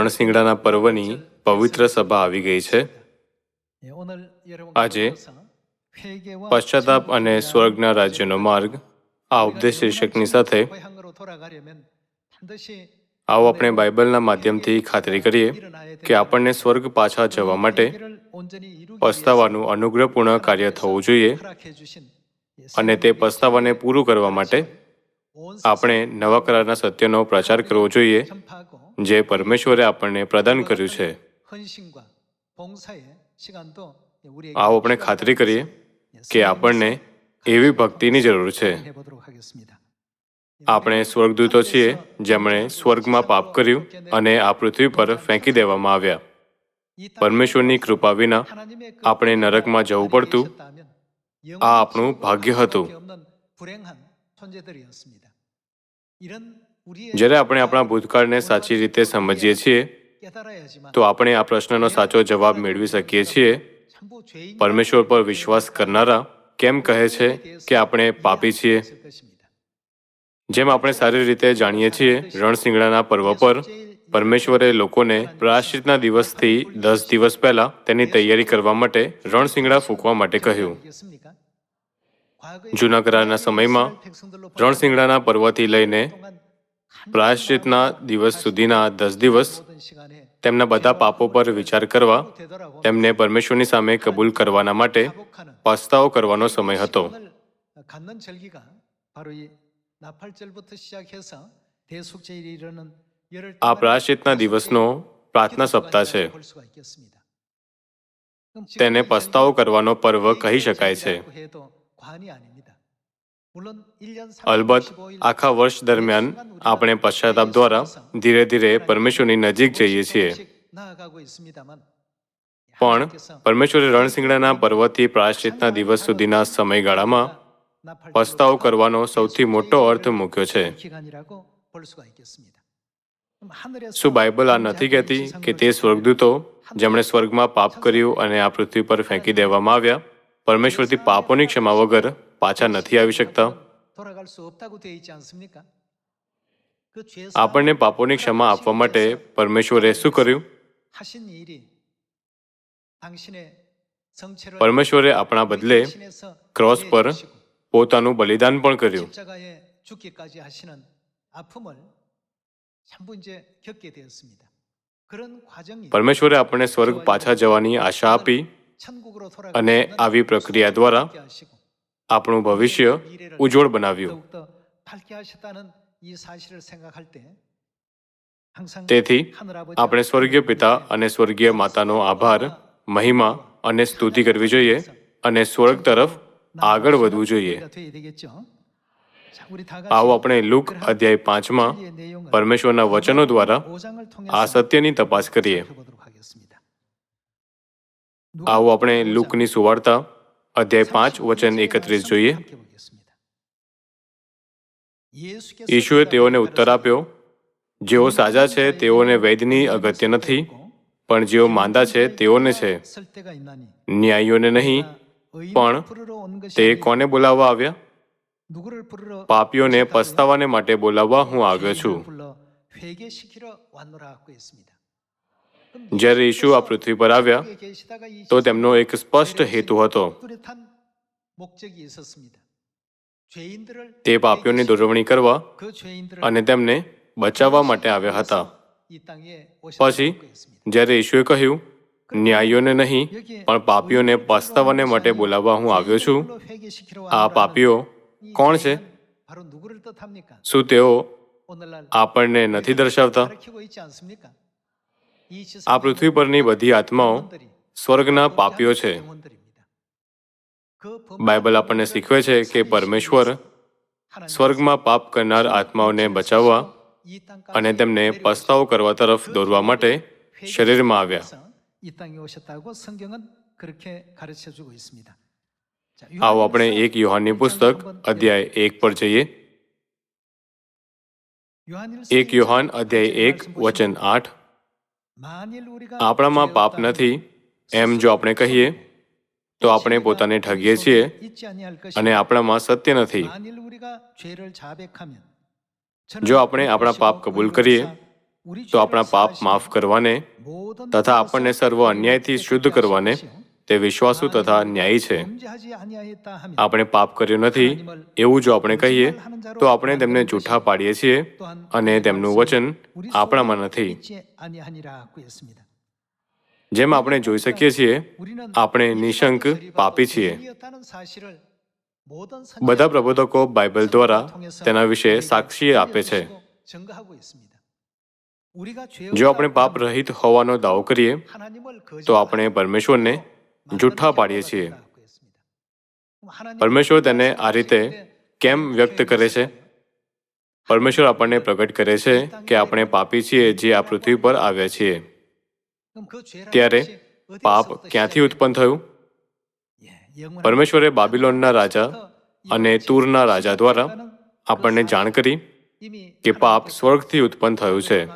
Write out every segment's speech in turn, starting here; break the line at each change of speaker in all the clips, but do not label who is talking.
રણશિંગડાના પર્વની પવિત્ર સભા આવી ગઈ છે.
આજે
પશ્ચાતાપ અને સ્વર્ગના રાજ્યનો માર્ગ આ ઉપદેશ શીર્ષકની સાથે આવો આપણે બાઇબલના માધ્યમથી ખાતરી કરીએ કે આપણને સ્વર્ગ પાછા જવા માટે પસ્તાવાનું અનુગ્રહપૂર્ણ કાર્ય થવું જોઈએ અને તે પસ્તાવાને પૂરું કરવા માટે આપણે નવા કરારના સત્યનો પ્રચાર કરવો જોઈએ જે પરમેશ્વરે આપણને પ્રદાન કર્યું છે. આવો આપણે ખાતરી કરીએ કે આપણને એવી ભક્તિની જરૂર છે. આપણે સ્વર્ગદૂતો છીએ જેમણે સ્વર્ગમાં પાપ કર્યું અને આ પૃથ્વી પર ફેંકી દેવામાં આવ્યા. પરમેશ્વરની કૃપા વિના આપણે નરકમાં જવું પડતું. આ આપણું ભાગ્ય હતું. જ્યારે આપણે આપણા ભૂતકાળને સાચી રીતે સમજીએ છીએ, તો આપણે આ પ્રશ્નનો સાચો જવાબ મેળવી શકીએ છીએ. પરમેશ્વર પર વિશ્વાસ કરનારા કેમ કહે છે કે આપણે પાપી છીએ? જેમ આપણે સારી રીતે જાણીએ છીએ રણસિંગડાના પર્વ પર પરમેશ્વરે લોકોને પ્રાશ્ચિતના દિવસથી દસ દિવસ પહેલા તેની તૈયારી કરવા માટે રણસિંગડા ફૂંકવા માટે કહ્યું. જૂના કરારના સમયમાં રણસિંગડાના પર્વથી લઈને પ્રાયશ્ચિતના દિવસ સુધીના દસ દિવસ તેમના બધા પાપો પર વિચાર કરવા, તેમને પરમેશ્વરની સામે કબૂલ કરવાના માટે પસ્તાવો કરવાનો સમય હતો. આ પ્રાયશ્ચિતના દિવસનો પ્રાર્થના સપ્તાહ છે. તેને પસ્તાવો કરવાનો પર્વ કહી શકાય છે. અલબત્ત આખા વર્ષ દરમિયાન આપણે પશ્ચાતાપ દ્વારા ધીરે ધીરે પરમેશ્વરની નજીક જઈએ છીએ. પણ પરમેશ્વરે રણસિંગડાના પર્વતથી પ્રાયશ્ચિતના દિવસ સુધીના સમયગાળામાં પસ્તાવો કરવાનો સૌથી મોટો અર્થ મૂક્યો છે. શું બાઇબલ આ નથી કહેતી કે તે સ્વર્ગદૂતો જેમણે સ્વર્ગમાં પાપ કર્યું અને આ પૃથ્વી પર ફેંકી દેવામાં આવ્યા? પરમેશ્વરથી પાપોની ક્ષમા વગર પાછા નથી આવી શકતા? આપણને પાપોની ક્ષમા આપવા માટે પરમેશ્વરે શું કર્યું? પરમેશ્વરે આપણા બદલે ક્રોસ પર પોતાનું બલિદાન પણ કર્યું. પરમેશ્વરે આપણને સ્વર્ગ પાછા જવાની આશા આપી અને આવી પ્રક્રિયા દ્વારા આપણું ભવિષ્ય ઉજ્જવળ બનાવ્યું. તેથી આપણે સ્વર્ગીય પિતા અને સ્વર્ગીય માતાનો આભાર મહિમા અને સ્તુતિ કરવી જોઈએ અને સ્વર્ગ તરફ આગળ વધવું જોઈએ. આવો આપણે લુક અધ્યાય પાંચમાં પરમેશ્વરના વચનો દ્વારા આ સત્યની તપાસ કરીએ. આવો આપણે લુકની સુવાર્તા અધ્યાય પાંચ, વચન એકત્રીસ જોઈએ. ઈશુએ તેઓને ઉત્તર આપ્યો, જેઓ સાજા છે, તેઓને વૈદ્યની અગત્ય નથી, પણ જેઓ માંદા છે, તેઓને છે. ન્યાયીઓને નહીં, પણ તે કોને બોલાવવા આવ્યા? પાપીઓને પસ્તાવાને માટે બોલાવવા હું આવ્યો છું. જ્યારે ઈશુ આ પૃથ્વી પર આવ્યા, તો તેમનો એક સ્પષ્ટ હેતુ હતો. તે પાપીઓની દોરવણી કરવા અને તેમને બચાવવા માટે આવ્યા હતા. પછી, જ્યારે ઈશુએ કહ્યું, ન્યાયીઓને નહીં, પણ પાપીઓને પસ્તાવાને માટે બોલાવવા હું આવ્યો છું. આ પાપીઓ કોણ છે? શું તેઓ આપણને નથી દર્શાવતા? આ પૃથ્વી પરની બધી આત્માઓ સ્વર્ગના પાપીઓ છે. બાઇબલ આપણને શીખવે છે કે પરમેશ્વર સ્વર્ગમાં પાપ કરનાર આત્માઓને બચાવવા અને તેમને પસ્તાવો કરવા તરફ દોરવા માટે શરીરમાં આવ્યા. આવો આપણે એક યોહાનની પુસ્તક અધ્યાય એક પર જઈએ. એક યોહાન અધ્યાય એક, વચન આઠ. આપણામાં પાપ નથી. એમ જો આપણે કહીએ તો આપણે પોતાને ઠગીએ છીએ અને આપણામાં સત્ય નથી. જો આપણે આપણા પાપ કબૂલ કરીએ તો આપણા પાપ માફ કરવાને તથા આપણને સર્વ અન્યાયથી શુદ્ધ કરવાને તે વિશ્વાસુ તથા ન્યાયી છે. આપણે પાપ કર્યું નથી. એવું જો આપણે કહીએ, તો આપણે તેમને જૂઠા પાડીએ છીએ અને તેમનું વચન આપણામાં નથી. જેમ આપણે જોઈ શકીએ છીએ, આપણે નિશંક પાપી છીએ. બધા પ્રબોધકો બાઇબલ દ્વારા તેના વિશે સાક્ષી આપે છે. જો આપણે પાપ રહિત હોવાનો દાવો કરીએ, તો આપણે પરમેશ્વરને જૂઠા પાડીએ છીએ. પરમેશ્વર તેને આ રીતે કેમ વ્યક્ત કરે છે? પરમેશ્વર આપણને પ્રગટ કરે છે કે આપણે પાપી છીએ જે આ પૃથ્વી પર આવ્યા છીએ. ત્યારે પાપ ક્યાંથી ઉત્પન્ન થયું? પરમેશ્વરે બાબિલોનના રાજા અને તૂરના રાજા દ્વારા આપણને જાણ કરી કે પાપ સ્વર્ગથી ઉત્પન્ન થયું છે.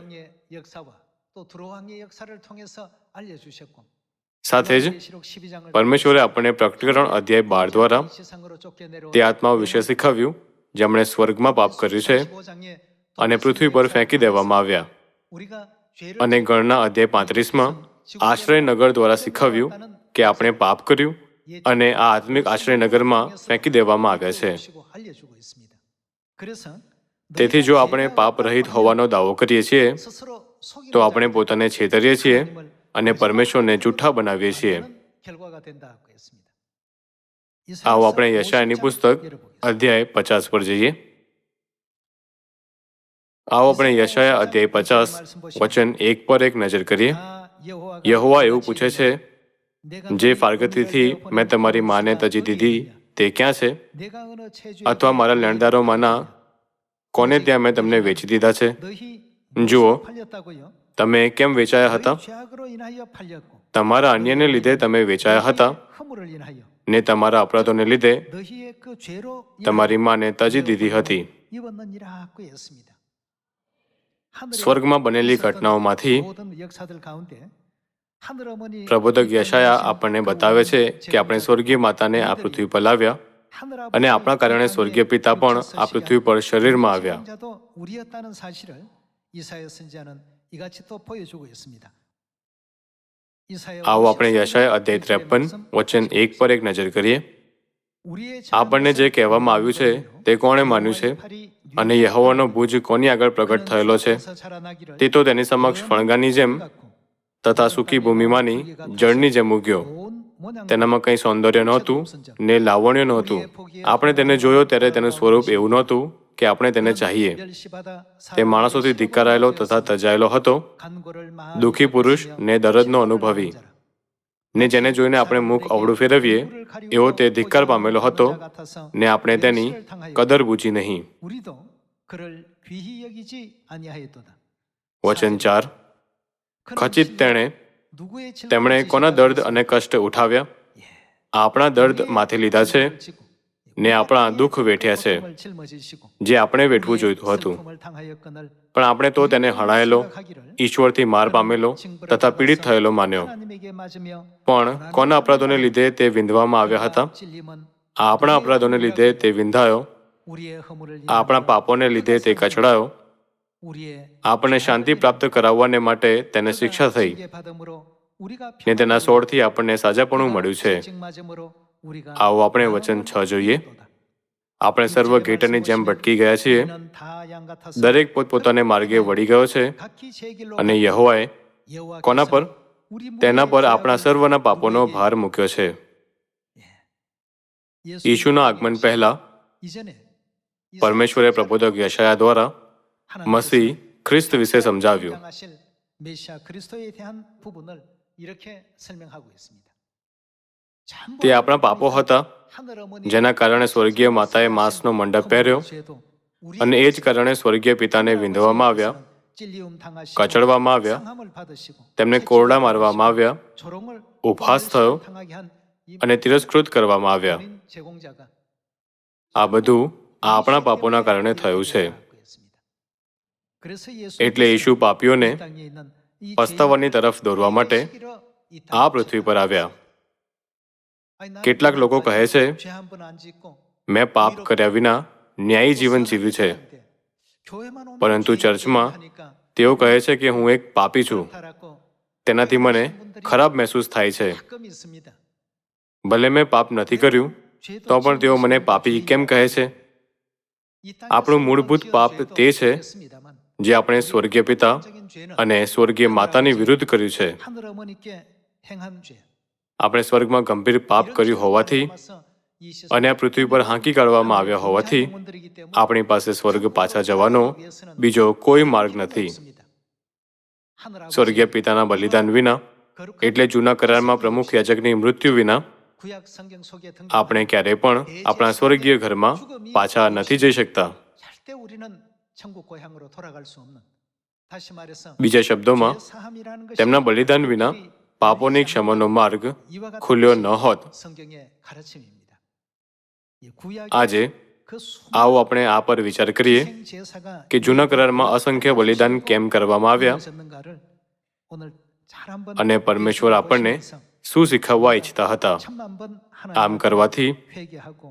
સાથે જ પરમેશ્વરે આપણને પ્રકટીકરણ અધ્યાય બાર દ્વારા તે આત્માઓ વિશે શીખવ્યું, જેમણે સ્વર્ગમાં પાપ કર્યું છે અને પૃથ્વી પર ફેંકી દેવામાં આવ્યા. અને ગણના અધ્યાય પાંત્રીસમાં આશ્રયનગર દ્વારા શીખવ્યું કે આપણે પાપ કર્યું અને આ આત્મિક આશ્રયનગરમાં ફેંકી દેવામાં આવ્યા છે. તેથી જો આપણે પાપ રહિત હોવાનો દાવો કરીએ છીએ, તો આપણે પોતાને છેતરીએ છીએ અને પરમેશ્વરને જૂઠા બનાવીએ છીએ. આવો આપણે યશાયની પુસ્તક અધ્યાય પચાસ પર જઈએ. આવો આપણે યશાયા અધ્યાય પચાસ, વચન એક પર એક નજર કરીએ. યહોવા એવું પૂછે છે, જે ફારગતીથી મેં તમારી માને તજી દીધી, તે ક્યાં છે? અથવા મારા લેણદારોમાંના કોને ત્યાં મેં તમને વેચી દીધા છે? જુઓ તમે કેમ વેચાયા હતા? તમારા અન્યને લીધે તમે વેચાયા હતા? ને તમારા અપરાધોને લીધે તમારી માને તજી દીધી હતી. સ્વર્ગમાં બનેલી ઘટનાઓમાંથી પ્રબોધક યશાયા આપણને બતાવે છે કે આપણે સ્વર્ગીય માતાને આ પૃથ્વી પર લાવ્યા. અને આપણા કારણે સ્વર્ગીય પિતા પણ આ પૃથ્વી પર શરીરમાં આવ્યા. આવો આપણે યશાય અધ્યાય ત્રેપન વચન એક પર એક નજર કરીએ આપણને જે કહેવામાં આવ્યું છે તે કોણે માન્યું છે અને યહોવાનો ભુજ કોની આગળ પ્રગટ થયેલો છે તે તો તેની સમક્ષ ફણગાની જેમ તથા સૂકી ભૂમિમાંની જળની જેમ ઉગ્યો તેનામાં કંઈ સૌંદર્ય નહોતું ને લાવણ્ય નહોતું આપણે તેને જોયો ત્યારે તેનું સ્વરૂપ એવું નહોતું કે આપણે તેને ચાહીએ. તે માણસોથી ધિક્કારાયેલો તથા તજાયેલો હતો. દુઃખી પુરુષ ને દરદનો અનુભવી. ને જેને જોઈને આપણે મુખ અવળું ફેરવીએ, એવો તે ધિક્કાર પામેલો હતો ને આપણે તેની કદર બૂજી નહીં. વચન ચાર. ખચિત તેણે તેમણે કોના દર્દ અને કષ્ટ ઉઠાવ્યા? આપણા દર્દ માથે લીધા છે? ને આપણા દુઃખ વેઠ્યા છે, જે આપણે વેઠવું જોઈતું હતું. પણ આપણે તો તેને હણાયેલો ઈશ્વરથી માર પામેલો તથા પીડિત થયેલો માન્યો. પણ કોના અપરાધોને લીધે તે વિંધવામાં આવ્યા હતા? આપણા અપરાધોને લીધે તે વિંધાયો? આપણા પાપોને લીધે તે કચડાયો? આપણને શાંતિ પ્રાપ્ત કરાવવાને માટે તેને શિક્ષા થઈ. ને તેના સોળથી આપણને સાજાપણું મળ્યું છે. આવો આપણે વચન છ જોઈએ. આપણે સર્વ ઘેટની જેમ ભટકી ગયા છીએ દરેક પોતપોતાને માર્ગે વળી ગયો છે. અને યહોવાએ કોના પર? તેના પર આપણા સર્વના પાપોનો ભાર મૂક્યો છે. ઈશુના આગમન પહેલા પરમેશ્વરે પ્રબોધક યશાયા દ્વારા મસી ખ્રિસ્ત વિશે સમજાવ્યું. તે આપણા પાપો હતા જેના કારણે સ્વર્ગીય માતાએ માંસનો મંડપ પહેર્યો અને એ જ કારણે સ્વર્ગીય પિતાને વિંધવામાં આવ્યા. કચડવામાં આવ્યા. તેમને કોરડા મારવામાં આવ્યા. ઉપહાસ થયો અને તિરસ્કૃત કરવામાં આવ્યા. આ બધું આપણા પાપોના કારણે થયું છે. એટલે ઈશુ પાપીઓને પસ્તાવાની તરફ દોરવા માટે આ પૃથ્વી પર આવ્યા. કેટલાક લોકો કહે છે, મેં પાપ કર્યા વિના ન્યાયી જીવન જીવ્યું છે. પરંતુ ચર્ચમાં તેઓ કહે છે કે હું એક પાપી છું. તેનાથી મને ખરાબ મહેસૂસ થાય છે. ભલે મેં પાપ નથી કર્યું, તો પણ તેઓ મને પાપી કેમ કહે છે? આપણું મૂળભૂત પાપ તે છે, જે આપણે સ્વર્ગીય પિતા અને સ્વર્ગીય માતાની વિરુદ્ધ કર્યું છે. આપણે સ્વર્ગમાં ગંભીર પાપ કર્યું હોવાથી અને આ પૃથ્વી પર હાંકી કાઢવામાં આવ્યા હોવાથી આપણી પાસે સ્વર્ગ પાછા જવાનો બીજો કોઈ માર્ગ નથી. સ્વર્ગીય પિતાના બલિદાન વિના એટલે જૂના કરારમાં પ્રમુખ યાજકની મૃત્યુ વિના આપણે ક્યારેય પણ આપણા સ્વર્ગીય ઘરમાં પાછા નથી જઈ શકતા. બીજા શબ્દોમાં, તેમના બલિદાન વિના પાપોની ક્ષમાનો માર્ગ ખુલ્યો ન હોત. આજે આવો આપણે આ પર વિચાર કરીએ કે જૂના કરારમાં અસંખ્ય બલિદાન કેમ કરવામાં આવ્યા? અને પરમેશ્વર આપણને શું શીખવવા ઈચ્છતા હતા? આમ કરવાથી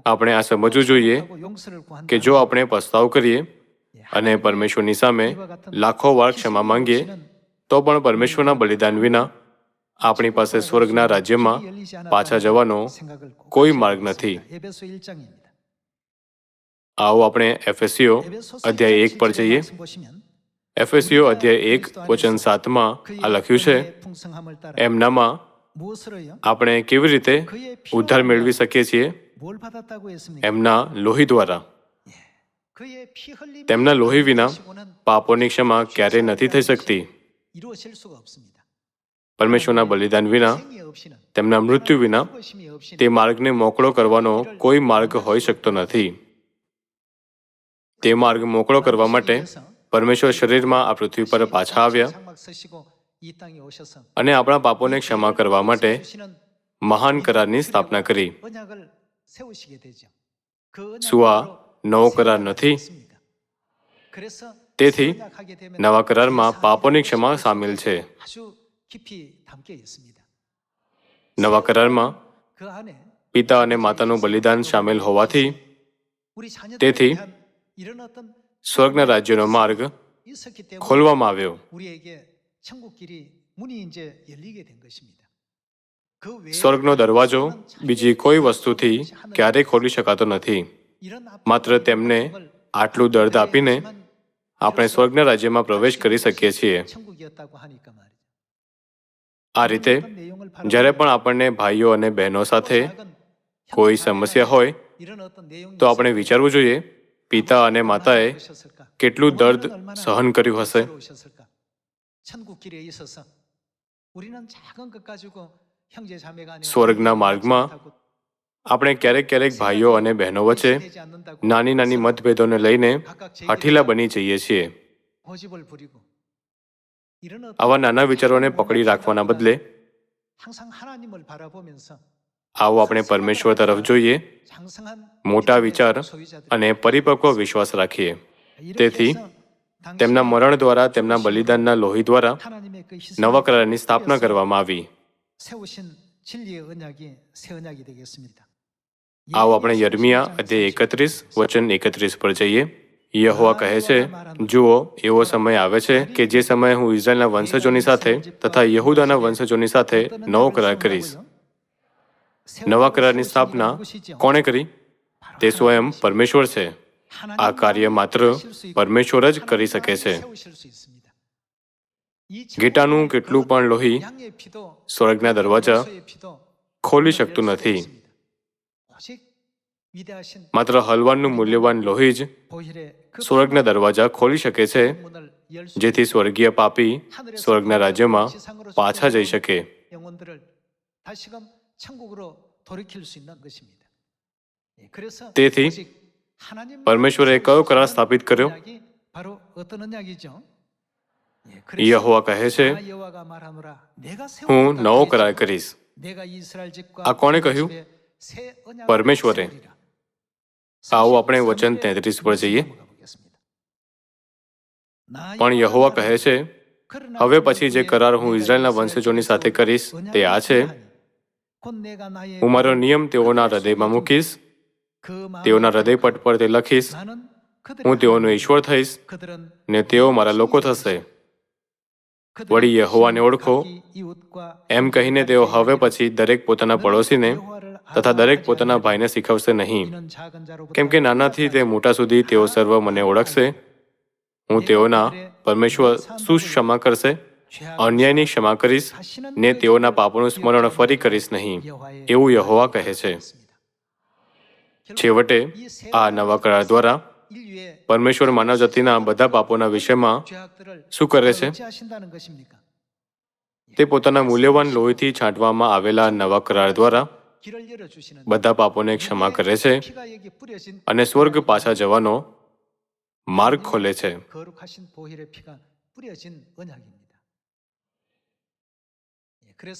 આપણે આ સમજવું જોઈએ કે જો આપણે પસ્તાવ કરીએ અને પરમેશ્વરની સામે લાખો વાર ક્ષમા માંગીએ તો પણ પરમેશ્વરના બલિદાન વિના આપણી પાસે સ્વર્ગના રાજ્યમાં પાછા જવાનો કોઈ માર્ગ નથી. આવો આપણે એફએસસીઓ અધ્યાય એક પર જઈએ. એફએસસીઓ અધ્યાય એક, વચન સાતમાં આ લખ્યું છે, એમનામાં આપણે કેવી રીતે ઉદ્ધાર મેળવી શકીએ છીએ? એમના લોહી દ્વારા. તેમના લોહી વિના પાપોની ક્ષમા ક્યારેય નથી થઈ શકતી. પરમેશ્વરના બલિદાન વિના, તેમના મૃત્યુ વિના તે માર્ગને મોકળો કરવાનો કોઈ માર્ગ હોઈ શકતો નથી. તે માર્ગ મોકળો કરવા માટે પરમેશ્વર શરીરમાં આ પૃથ્વી પર પાછા આવ્યા અને આપણા પાપોને ક્ષમા કરવા માટે મહાન કરારની સ્થાપના કરી. શું નવો કરાર નથી. તેથી નવા કરારમાં પાપોની ક્ષમા સામેલ છે. નવા કરારમાં પિતા અને માતાનું બલિદાન સામેલ હોવાથી તેથી સ્વર્ગના રાજ્યનો માર્ગ ખોલવામાં આવ્યો સ્વર્ગનો દરવાજો બીજી કોઈ વસ્તુથી ક્યારેય ખોલી શકાતો નથી માત્ર તેમને આટલું દર્દ આપીને આપણે સ્વર્ગના રાજ્યમાં પ્રવેશ કરી શકીએ છીએ આ રીતે, જ્યારે પણ આપણને ભાઈઓ અને બહેનો સાથે કોઈ સમસ્યા હોય, તો આપણે વિચારવું જોઈએ, પિતા અને માતાએ કેટલું દર્દ સહન કર્યું હશે. સ્વર્ગના માર્ગમાં આપણે ક્યારેક ક્યારેક ભાઈઓ અને બહેનો વચ્ચે નાની નાની મતભેદોને લઈને અઠીલા બની જઈએ છીએ. આવા નાના વિચારોને પકડી રાખવાના બદલે આવો આપણે પરમેશ્વર તરફ જોઈએ મોટા વિચાર અને પરિપક્વ વિશ્વાસ રાખીએ. તેથી તેમના મરણ દ્વારા તેમના બલિદાનના લોહી દ્વારા નવા કરારની સ્થાપના કરવામાં આવી. આવો આપણે યર્મિયા અધ્યાય એકત્રીસ વચન એકત્રીસ પર જઈએ. યહોવા કહે છે, જુઓ, એવો સમય આવે છે કે જે સમયે હું ઇઝરાયલના વંશજોની સાથે તથા યહુદાના વંશજોની સાથે નવો કરાર કરીશ. નવા કરારની સ્થાપના કોણે કરી? તે સ્વયં પરમેશ્વર છે. આ કાર્ય માત્ર પરમેશ્વર જ કરી શકે છે. ગીટાનું કેટલું પણ લોહી સ્વર્ગના દરવાજા ખોલી શકતું નથી. માત્ર હલવાનનું મૂલ્યવાન લોહી જ સ્વર્ગના દરવાજા ખોલી શકે છે જેથી સ્વર્ગીય પાપી સ્વર્ગના રાજ્યમાં પાછા જઈ શકે. તેથી પરમેશ્વરે કયો કરાર સ્થાપિત કર્યો યહોવા કહે છે હું નવો કરાર કરીશ આ કોણે કહ્યું પરમેશ્વરે આવો આપણે વચન તેત્રીસ પર જઈએ. પણ યહોવા કહે છે, હવે પછી જે કરાર હું ઇઝરાયલના વંશજોની સાથે કરીશ, તે આ છે. હું મારો નિયમ તેઓના હૃદયમાં મૂકીશ, તેઓના હૃદય પટ પર તે લખીશ. હું તેઓનો ઈશ્વર થઈશ ને તેઓ મારા લોકો થશે. વળી યહોવાને ઓળખો, એમ કહીને તેઓ હવે પછી દરેક પોતાના પડોશીને તથા દરેક પોતાના ભાઈને શીખવશે નહીં. કેમ કે નાનાથી તે મોટા સુધી તેઓ સર્વ મને ઓળખશે. હું તેઓના પરમેશ્વર શું ક્ષમા કરશે? અન્યાયની ક્ષમા કરીશ ને તેઓના પાપોનું સ્મરણ ફરી કરીશ નહીં. એવું યહોવા કહે છે. છેવટે આ નવા કરાર દ્વારા પરમેશ્વર માનવ જાતિના બધા પાપોના વિષયમાં શું કરે છે? તે પોતાના મૂલ્યવાન લોહીથી છાંટવામાં આવેલા નવા કરાર દ્વારા બધા પાપોને ક્ષમા કરે છે અને સ્વર્ગ પાછા જવાનો માર્ગ ખોલે છે.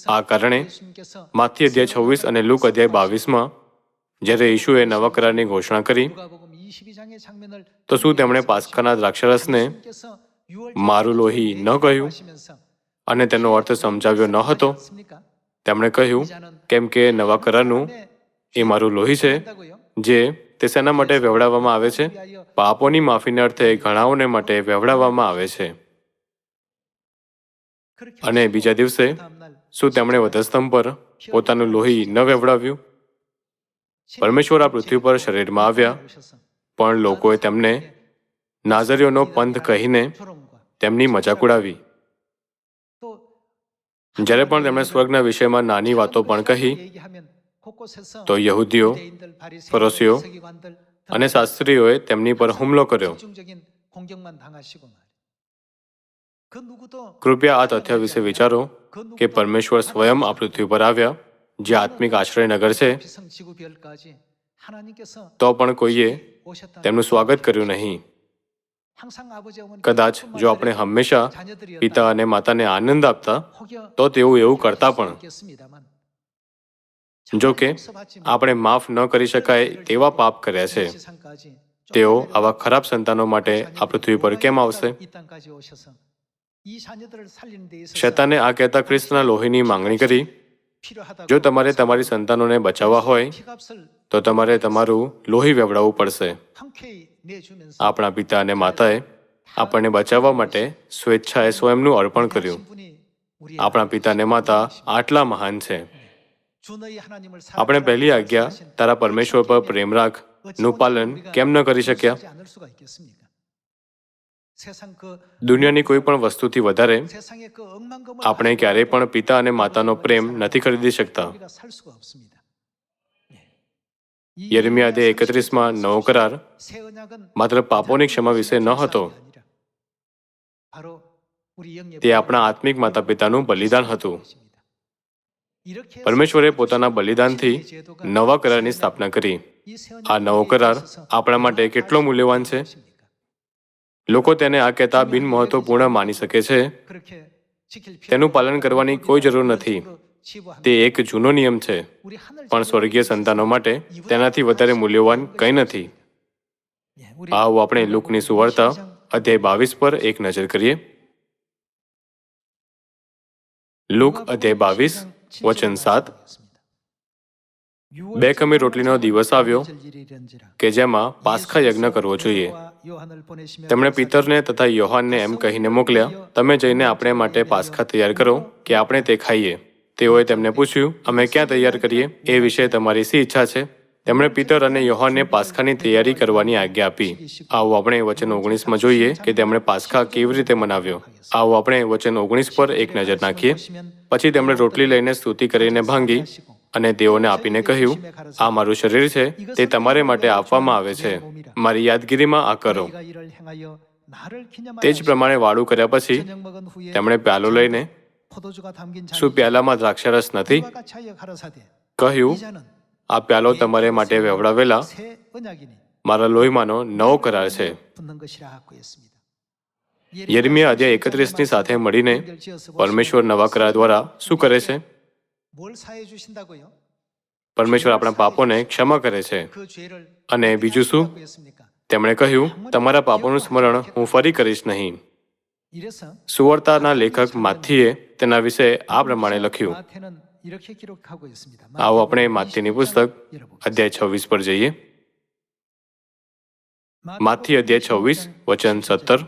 આ કારણે માથી અધ્યાય છવ્વીસ અને લુક અધ્યાય બાવીસમાં જ્યારે ઈશુએ નવા કરારની ઘોષણા કરી તો શું તેમણે પાસ્કાના દ્રાક્ષરસને મારું લોહી ન કહ્યું અને તેનો અર્થ સમજાવ્યો ન હતો તેમણે કહ્યું, કેમ કે નવા કરારનું એ મારું લોહી છે, જે તે શેના માટે વેવડાવવામાં આવે છે. પાપોની માફીના અર્થે ઘણાઓને માટે વેવડાવવામાં આવે છે. અને બીજા દિવસે, શું તેમણે વધસ્તંભ પર પોતાનું લોહી ન વેવડાવ્યું? પરમેશ્વર આ પૃથ્વી પર શરીરમાં આવ્યા, પણ લોકોએ તેમને નાઝરીઓનો પંથ કહીને તેમની મજાક ઉડાવી. જ્યારે પણ તેમણે સ્વર્ગના વિષયમાં નાની વાતો પણ કહી, તો યહૂદીઓ ફરોશીઓ અને શાસ્ત્રીઓએ તેમની પર હુમલો કર્યો. કૃપયા આ તથ્ય વિશે વિચારો કે પરમેશ્વર સ્વયં આ પૃથ્વી પર આવ્યા, જે આત્મિક આશ્રયનગર છે. તો પણ કોઈએ તેમનું સ્વાગત કર્યું નહીં. કદાચ જો આપણે હંમેશા પિતા અને માતાને આનંદ આપતા તો તેઓ એવું કરતા પણ જો કે આપણે માફ ન કરી શકાય તેવા પાપ કર્યા છે તેઓ આવા ખરાબ સંતાનો માટે આ પૃથ્વી પર કેમ આવશે શેતાને આ કહેતા ખ્રિસ્તના લોહીની માંગણી કરી જો તમારે તમારી સંતાનોને બચાવવા હોય તો તમારે તમારું લોહી વેવડાવવું પડશે આપણા પિતા અને માતાએ આપણને બચાવવા માટે સ્વેચ્છાએ સ્વયંનું અર્પણ કર્યું. આપણા પિતા અને માતા આટલા મહાન છે. આપણે પહેલી આજ્ઞા તારા પરમેશ્વર પર પ્રેમ રાખ, નું પાલન કેમ ન કરી શક્યા? દુનિયાની કોઈ પણ વસ્તુથી વધારે આપણે ક્યારેય પણ પિતા અને માતાનો પ્રેમ નથી ખરીદી શકતા. યર્મિયા અધ્યાય એકત્રીસમાં નવો કરાર, માત્ર પાપોની ક્ષમા વિશે ન હતો. તે આપણા આત્મિક માતા પિતાનું બલિદાન હતું. પરમેશ્વરે પોતાના બલિદાનથી નવા કરારની સ્થાપના કરી. આ નવો કરાર આપણા માટે કેટલો મૂલ્યવાન છે? લોકો તેને આ કહેતા બિનમહત્વપૂર્ણ માની શકે છે. તેનું પાલન કરવાની કોઈ જરૂર નથી. તે એક જૂનો નિયમ છે, પણ સ્વર્ગીય સંતાનો માટે તેનાથી વધારે મૂલ્યવાન કંઈ નથી. આવો આપણે લુકની સુવાર્તા, અધ્યાય બાવીસ પર એક નજર કરીએ. લુક, અધ્યાય બાવીસ, વચન સાત. બે કમી રોટલીનો દિવસ આવ્યો કે જેમાં પાસખા યજ્ઞ કરવો જોઈએ. તેમણે પિતરને તથા યોહાનને એમ કહીને મોકલ્યા, તમે જઈને આપણે માટે પાસખા તૈયાર કરો કે આપણે તે ખાઈએ. તેઓએ તેમને પૂછ્યું, અમે ક્યાં તૈયાર કરીએ? એ વિશે તમારી શી ઈચ્છા છે? તેમણે પિતર અને યોહાનને પાસ્ખાની તૈયારી કરવાની આજ્ઞા આપી. આવો આપણે વચન ઓગણીસમાં જોઈએ કે તેમણે પાસ્ખા કેવી રીતે મનાવ્યો? આવો આપણે વચન ઓગણીસ પર એક નજર નાખીએ. પછી તેમણે રોટલી લઈને સ્તુતિ કરીને ભાંગી અને તેઓને આપીને કહ્યું, આ મારું શરીર છે, તે તમારે માટે આપવામાં આવે છે. મારી યાદગીરીમાં આ કરો. તે જ પ્રમાણે વાળું કર્યા પછી તેમણે પ્યાલો લઈને શું પ્યાલામાં દ્રાક્ષરસ નથી? કહ્યું આ પ્યાલો તમારે માટે વેવડાવેલા મારા લોહીમાંનો નવો કરાર છે. યર્મિયા અધ્યાય એકત્રીસની સાથે મળીને પરમેશ્વર નવા કરાર દ્વારા શું કરે છે? પરમેશ્વર આપણા પાપોને ક્ષમા કરે છે. અને બીજું શું? તેમણે કહ્યું તમારા પાપોનું સ્મરણ હું ફરી કરીશ નહીં. સુવર્તાના લેખક માથીએ તેના વિશે આ પ્રમાણે લખ્યું. આવો આપણે માથીની પુસ્તક અધ્યાય છવ્વીસ પર જઈએ. માથી અધ્યાય છવ્વીસ વચન સત્તર.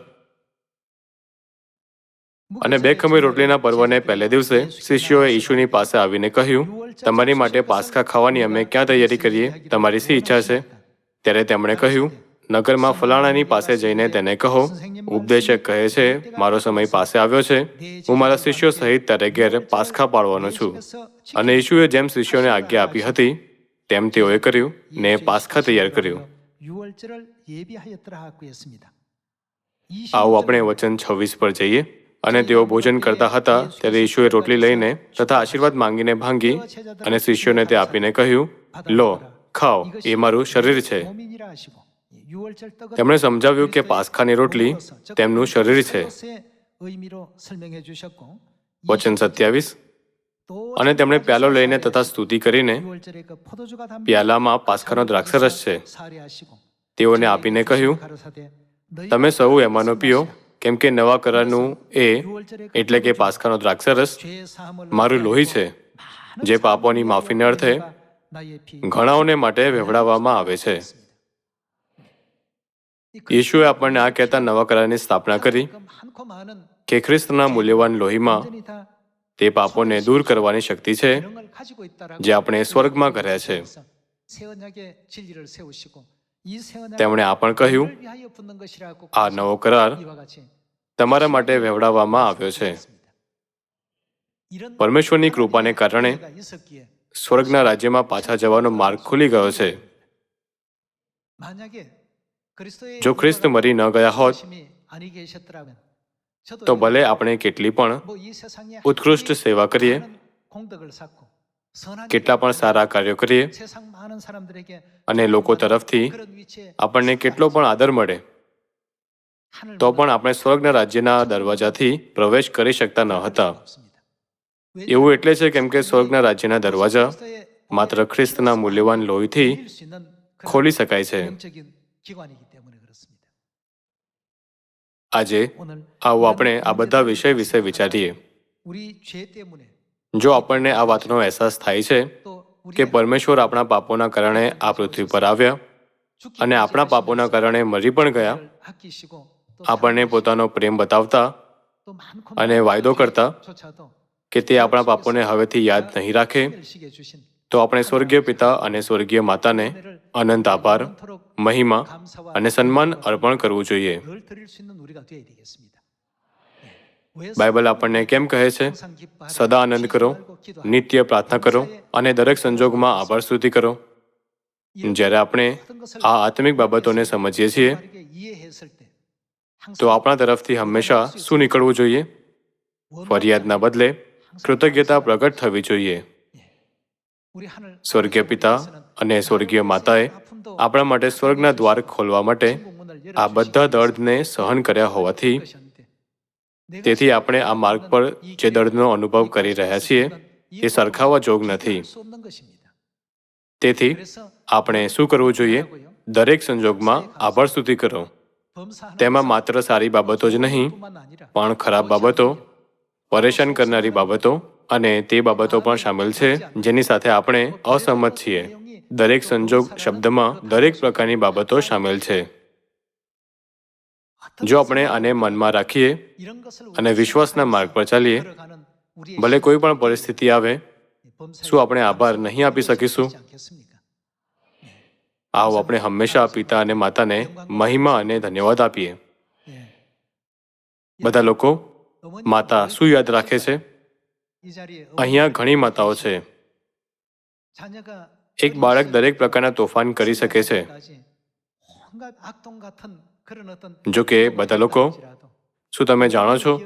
અને બે ખમી રોટલીના પર્વને પહેલે દિવસે શિષ્યોએ ઈશુની પાસે આવીને કહ્યું તમારી માટે પાસ્કા ખાવાની અમે ક્યાં તૈયારી કરીએ? તમારી શી ઈચ્છા છે? ત્યારે તેમણે કહ્યું નગરમાં ફલાણાની પાસે જઈને તેને કહો, ઉપદેશક કહે છે, મારો સમય પાસે આવ્યો છે. હું મારા શિષ્યો સહિત તારે ઘેર પાસખા પાડવાનો છું. અને ઈશુએ જેમ શિષ્યોને આજ્ઞા આપી હતી, તેમ તેઓએ કર્યું ને પાસખા તૈયાર કર્યું. આવું આપણે વચન છવ્વીસ પર જઈએ. અને તેઓ ભોજન કરતા હતા, ત્યારે ઈશુએ રોટલી લઈને તથા આશીર્વાદ માંગીને ભાંગી અને શિષ્યોને તે આપીને કહ્યું, લો, ખાઓ, એ મારું શરીર છે. તેમણે સમજાવ્યું કે પાસખાની રોટલી તેમનું શરીર છે. વચન સત્યાવીસ. અને તેમણે પ્યાલો લઈને તથા સ્તુતિ કરીને પ્યાલામાં પાસખાનો દ્રાક્ષરસ છે. તેઓને આપીને કહ્યું તમે સૌ એમાંનો પીઓ કેમ કે નવા કરારનું એ એટલે કે પાસખાનો દ્રાક્ષરસ મારું લોહી છે જે પાપોની માફીને અર્થે ઘણાઓને માટે વેવડાવવામાં આવે છે. યેશુએ આપણને આ કહેતા નવા કરારની સ્થાપના કરી કે ખ્રિસ્તના મૂલ્યવાન લોહીમાં તે પાપોને દૂર કરવાની શક્તિ છે, જે આપણે સ્વર્ગમાં કર્યા છે. તેમણે આ પણ કહ્યું, આ નવો કરાર તમારા માટે વેવડાવવામાં આવ્યો છે. પરમેશ્વરની કૃપાને કારણે સ્વર્ગના રાજ્યમાં પાછા જવાનો માર્ગ ખુલી ગયો છે. જો ખ્રિસ્ત મરી ન ગયા હોત તો ભલે આપણે કેટલી પણ ઉત્કૃષ્ટ સેવા કરીએ કેટલા પણ સારા કાર્યો કરીએ અને લોકો તરફથી આપણને કેટલો પણ આદર મળે તો પણ આપણે સ્વર્ગના રાજ્યના દરવાજાથી પ્રવેશ કરી શકતા ન હતા. એવું એટલે છે કેમ કે સ્વર્ગના રાજ્યના દરવાજા માત્ર ખ્રિસ્તના મૂલ્યવાન લોહીથી ખોલી શકાય છે. આજે આવો આપણે આ બધા વિષય વિશે વિચારીએ. જો આપણને આ વાતનો અહેસાસ થાય છે કે પરમેશ્વર આપણા પાપોના કારણે આ પૃથ્વી પર આવ્યા અને આપણા પાપોના કારણે મરી પણ ગયા આપણને પોતાનો પ્રેમ બતાવતા અને વાયદો કરતા કે તે આપણા પાપોને હવેથી યાદ નહીં રાખે. તો આપણે સ્વર્ગીય પિતા અને સ્વર્ગીય માતાને અનંત આભાર, મહિમા અને સન્માન અર્પણ કરવું જોઈએ. બાઇબલ આપણને કેમ કહે છે? સદા આનંદ કરો, નિત્ય પ્રાર્થના કરો અને દરેક સંજોગમાં આભાર સ્તુતિ કરો. જ્યારે આપણે આ આત્મિક બાબતોને સમજીએ છીએ, તો આપણા તરફથી હંમેશા શું નીકળવું જોઈએ? ફરિયાદના બદલે કૃતજ્ઞતા પ્રગટ થવી જોઈએ. સ્વર્ગીય પિતા અને સ્વર્ગીય માતાએ આપણા માટે સ્વર્ગના દ્વાર ખોલવા માટે આ બધા દર્દને સહન કર્યા હોવાથી તેથી આપણે આ માર્ગ પર જે દર્દનો અનુભવ કરી રહ્યા છીએ એ સરખાવા જોગ નથી. તેથી આપણે શું કરવું જોઈએ? દરેક સંજોગમાં આભાર સ્તુતિ કરો. તેમાં માત્ર સારી બાબતો જ નહીં પણ ખરાબ બાબતો પરેશાન કરનારી બાબતો અને તે બાબતો પણ સામેલ છે, જેની સાથે આપણે અસહમત છીએ. દરેક સંજોગ શબ્દમાં દરેક પ્રકારની બાબતો સામેલ છે. જો આપણે આને મનમાં રાખીએ અને વિશ્વાસના માર્ગ પર ચાલીએ, ભલે કોઈ પણ પરિસ્થિતિ આવે, શું આપણે આભાર નહીં આપી શકીશું? આવો આપણે હંમેશા પિતા અને માતાને મહિમા અને ધન્યવાદ આપીએ. બધા લોકો, માતા શું યાદ રાખે છે? અહીંયા ઘણી માતાઓ છે. એક બાળક દરેક પ્રકારના તોફાન કરી શકે છે. જો કે બધા લોકો શું તમે જાણો છો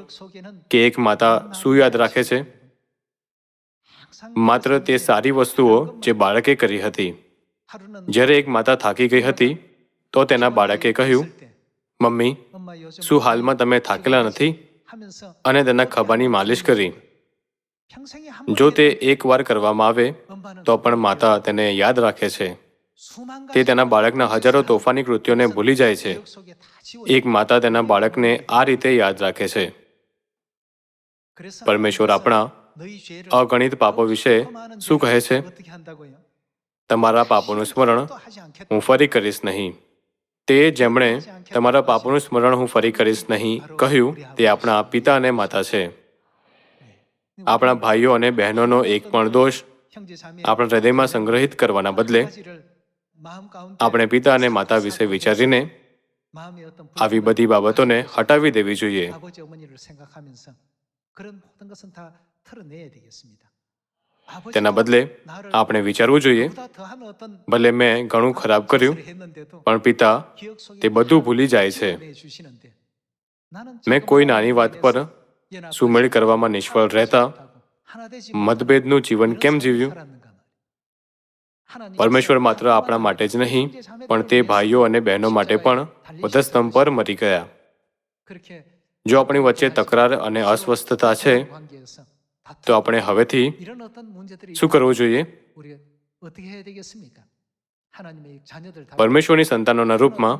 કે એક માતા શું યાદ રાખે છે? માત્ર તે સારી વસ્તુઓ જે બાળકે કરી હતી. જ્યારે એક માતા થાકી ગઈ હતી તો તેના બાળકે કહ્યું મમ્મી શું હાલમાં તમે થાકેલા નથી? અને તેના ખભાની માલિશ કરી. જો તે એકવાર કરવામાં આવે તો પણ માતા તેને યાદ રાખે છે. તે તેના બાળકના હજારો તોફાની કૃત્યોને ભૂલી જાય છે. એક માતા તેના બાળકને આ રીતે યાદ રાખે છે. પરમેશ્વર આપણા અગણિત પાપો વિશે શું કહે છે? તમારા પાપોનું સ્મરણ હું ફરી કરીશ નહીં. તે જેમણે તમારા પાપોનું સ્મરણ હું ફરી કરીશ નહીં કહ્યું તે આપણા પિતા અને માતા છે. આપણા ભાઈઓ અને બહેનોનો એક પણ દોષ આપણા હૃદયમાં સંગ્રહિત કરવાના બદલે આપણે પિતા અને માતા વિશે વિચારીને આવી બધી બાબતોને હટાવી દેવી જોઈએ. તેના બદલે આપણે વિચારવું જોઈએ, ભલે મેં ઘણું ખરાબ કર્યું, પણ પિતા, તે બધું ભૂલી જાય છે. મેં કોઈ નાની વાત પર સુમેળ કરવામાં નિષ્ફળ રહેતા મતભેદનું જીવન કેમ જીવ્યું? પરમેશ્વર માત્ર આપણા માટે જ નહીં, પણ તે ભાઈઓ અને બહેનો માટે પણ વધસ્તંભ પર મરી ગયા. જો આપણી વચ્ચે તકરાર અને અસ્વસ્થતા છે, તો આપણે હવેથી શું કરવું જોઈએ? પરમેશ્વરની સંતાનોના રૂપમાં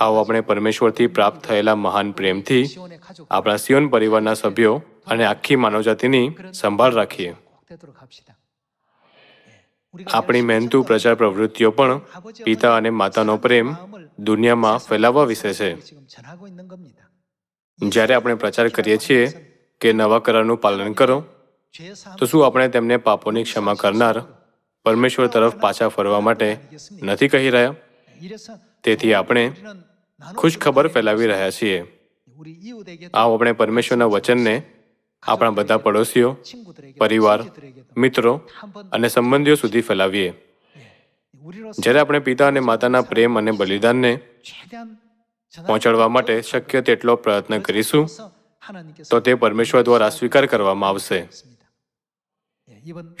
આવો આપણે પરમેશ્વરથી પ્રાપ્ત થયેલા મહાન પ્રેમથી આપણા સિયોન પરિવારના સભ્યો અને આખી માનવજાતિની સંભાળ રાખીએ. આપણી મહેનતુ પ્રચાર પ્રવૃત્તિઓ પણ પિતા અને માતાનો પ્રેમ દુનિયામાં ફેલાવવા વિશે છે. જ્યારે આપણે પ્રચાર કરીએ છીએ કે નવા કરારનું પાલન કરો તો શું આપણે તેમને પાપોની ક્ષમા કરનાર પરમેશ્વર તરફ પાછા ફરવા માટે નથી કહી રહ્યા? તેથી આપણે ખુશખબર ફેલાવી રહ્યા છીએ. આવો આપણે પરમેશ્વરના વચનને આપણા બધા પડોશીઓ, પરિવાર, મિત્રો અને સંબંધીઓ સુધી ફેલાવીએ. જ્યારે આપણે પિતા અને માતાના પ્રેમ અને બલિદાનને પહોંચાડવા માટે શક્ય તેટલો પ્રયત્ન કરીશું, તો તે પરમેશ્વર દ્વારા સ્વીકાર કરવામાં આવશે.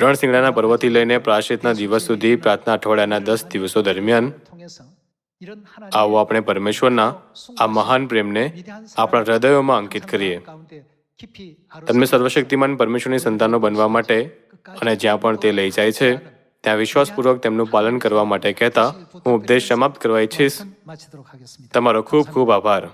રણસિંગડાના પર્વથી લઈને પ્રાશ્ચિતના દિવસ સુધી પ્રાર્થના અઠવાડિયાના દસ દિવસો દરમિયાન આવો આપણે પરમેશ્વરના આ મહાન પ્રેમને આપણા હૃદયોમાં અંકિત કરીએ. તમે સર્વશક્તિમાન પરમેશ્વરની સંતાનો બનવા માટે અને જ્યાં પણ તે લઈ જાય છે ત્યાં વિશ્વાસપૂર્વક તેમનું પાલન કરવા માટે કહેતા હું ઉપદેશ સમાપ્ત કરવા ઈચ્છીશ. તમારો ખૂબ ખૂબ આભાર.